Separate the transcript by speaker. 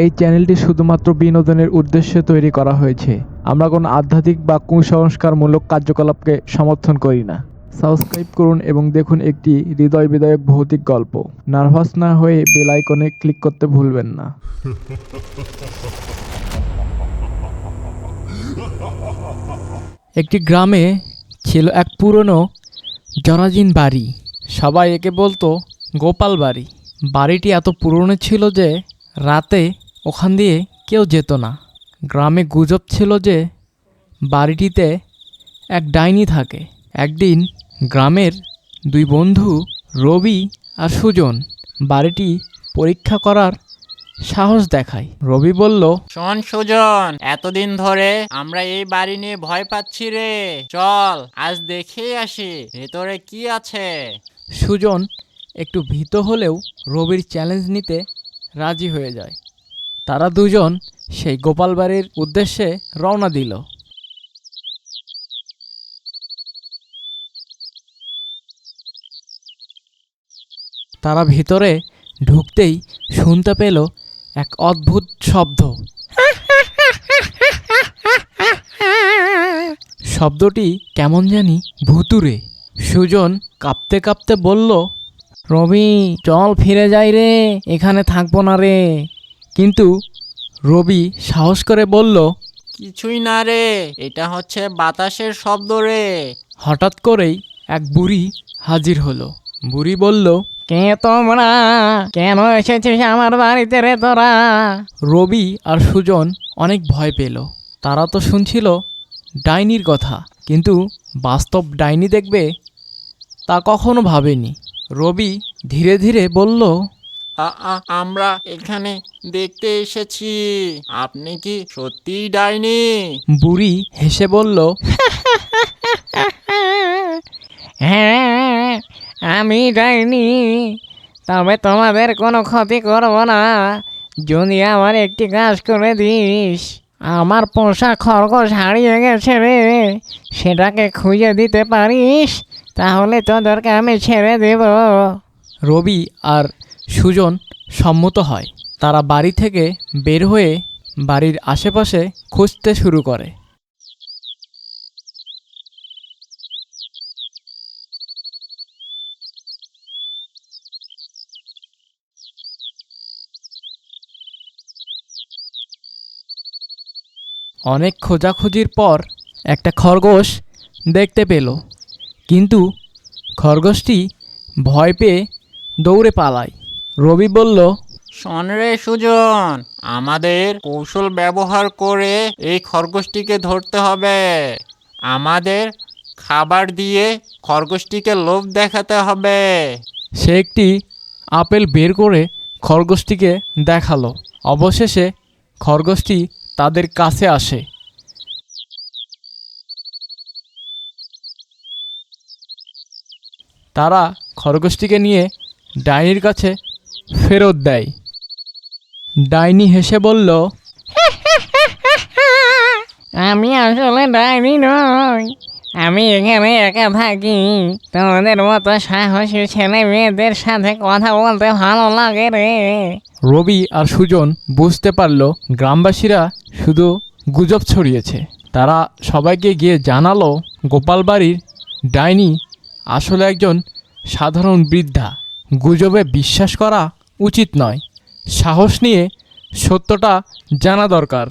Speaker 1: এই চ্যানেলটি শুধুমাত্র বিনোদনের উদ্দেশ্যে তৈরি করা হয়েছে। আমরা কোনো আধ্যাত্মিক বা কুসংস্কারমূলক কার্যকলাপকে সমর্থন করি না। সাবস্ক্রাইব করুন এবং দেখুন একটি হৃদয় বিদায়ক ভৌতিক গল্প। নার্ভাস না হয়ে বেল আইকনে ক্লিক করতে ভুলবেন না।
Speaker 2: একটি গ্রামে ছিল এক পুরনো জরাজিন বাড়ি। সবাই একে বলতো গোপাল বাড়ি। বাড়িটি এত পুরনো ছিল যে রাতে ওখান দিয়ে কেউ যেত না। গ্রামে গুজব ছিল যে বাড়িটিতে এক ডাইনি থাকে। একদিন গ্রামের দুই বন্ধু রবি আর সুজন বাড়িটি পরীক্ষা করার সাহস দেখায়। রবি বলল
Speaker 3: শোন সুজন এতদিন ধরে আমরা এই বাড়ি নিয়ে ভয় পাচ্ছি রে। চল আজ দেখেই আসি ভেতরে কি আছে?
Speaker 2: সুজন একটু ভীত হলেও রবির চ্যালেঞ্জ নিতে রাজি হয়ে যায়। তারা দুজন সেই গোপাল বাড়ির উদ্দেশ্যে রওনা দিল। তারা ভিতরে ঢুকতেই শুনতে পেল এক অদ্ভুত শব্দ। শব্দটি কেমন জানি ভুতুরে। সুজন কাঁপতে কাঁপতে বলল, রবি, চল ফিরে যাই রে, এখানে থাকব না রে। কিন্তু রবি সাহস করে বলল
Speaker 3: কিছুই না রে এটা হচ্ছে বাতাসের শব্দ রে।
Speaker 2: হঠাৎ করেই এক বুড়ি হাজির হলো। বুড়ি বলল কে তোমরা? কেন এসেছিস আমার বাড়িতে রে তোরা? রবি আর সুজন অনেক ভয় পেল। তারা তো শুনছিল ডাইনির কথা কিন্তু বাস্তব ডাইনি দেখবে তা কখনো ভাবেনি। রবি ধীরে ধীরে বলল
Speaker 3: আমরা এখানে দেখতে এসেছি। আপনি কি সত্যিই ডাইনি?
Speaker 2: বুড়ি হেসে বলল
Speaker 4: হ্যাঁ আমি যাইনি তবে তোমাদের কোনো ক্ষতি করব না। যদি আমার একটি কাজ করে দিস আমার পোষা খরগোশ হারিয়ে গেছে রে। সেটাকে খুঁজে দিতে পারিস তাহলে তোদেরকে আমি ছেড়ে দেব।
Speaker 2: রবি আর সুজন সম্মত হয়। তারা বাড়ি থেকে বের হয়ে বাড়ির আশেপাশে খুঁজতে শুরু করে। অনেক খোঁজাখুঁজির পর একটা খরগোশ দেখতে পেল। কিন্তু খরগোশটি ভয় পেয়ে দৌড়ে পালায়। রবি বলল
Speaker 3: শোন রে সুজন আমাদের কৌশল ব্যবহার করে এই খরগোশটিকে ধরতে হবে। আমাদের খাবার দিয়ে খরগোশটিকে লোভ দেখাতে হবে।
Speaker 2: সে একটি আপেল বের করে খরগোশটিকে দেখাল। অবশেষে খরগোশটি তাদের কাছে আসে। তারা খরগোশটিকে নিয়ে ডাইনির কাছে ফেরত দেয়। ডাইনি হেসে বলল
Speaker 4: আমি আসলে ডাইনি নই। আমি এখানে একা থাকি। তোমাদের মতো সাহসী ছেলে মেয়েদের সাথে কথা বলতে ভালো লাগে রে।
Speaker 2: রবি আর সুজন বুঝতে পারল গ্রামবাসীরা শুধু গুজব ছড়িয়েছে। তারা সবাইকে গিয়ে জানালো গোপাল বাড়ির ডাইনি আসলে একজন সাধারণ বৃদ্ধা। গুজবে বিশ্বাস করা উচিত নয়। সাহস নিয়ে সত্যটা জানা দরকার।